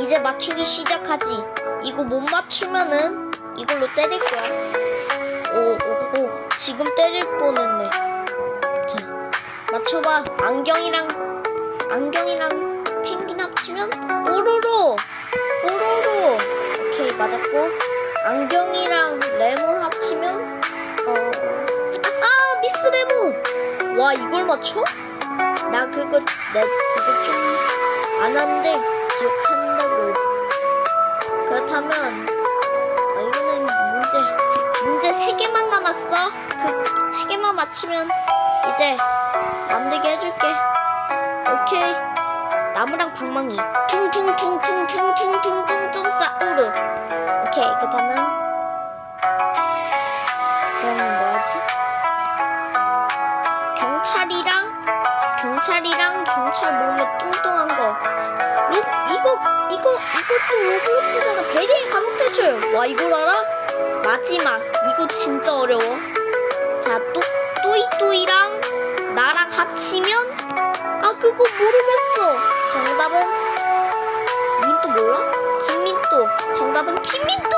이제 맞추기 시작하지. 이거 못 맞추면은 이걸로 때릴 거야. 오, 오, 오. 지금 때릴 뻔했네. 자, 맞춰봐. 안경이랑, 안경이랑 펭귄 합치면 뽀로로! 뽀로로! 오케이, 맞았고. 안경이랑 레몬 합치면, 어, 아, 미스 레몬! 와, 이걸 맞춰? 나 그거, 내, 그거 좀, 안 하는데 기억한다 맞히면 이제 만들게 해줄게. 오케이. 나무랑 방망이. 퉁퉁퉁퉁퉁퉁퉁퉁퉁 싸우르. 오케이. 그렇다면, 그럼 뭐하지? 경찰이랑, 경찰이랑 경찰 몸에 뚱뚱한 거. 로, 이거, 이거, 이것도 로블록스잖아. 베리의 감옥 탈출. 와, 이걸 알아? 마지막. 이거 진짜 어려워. 자, 또, 모르겠어. 정답은? 민또 몰라? 김민또. 정답은 김민또!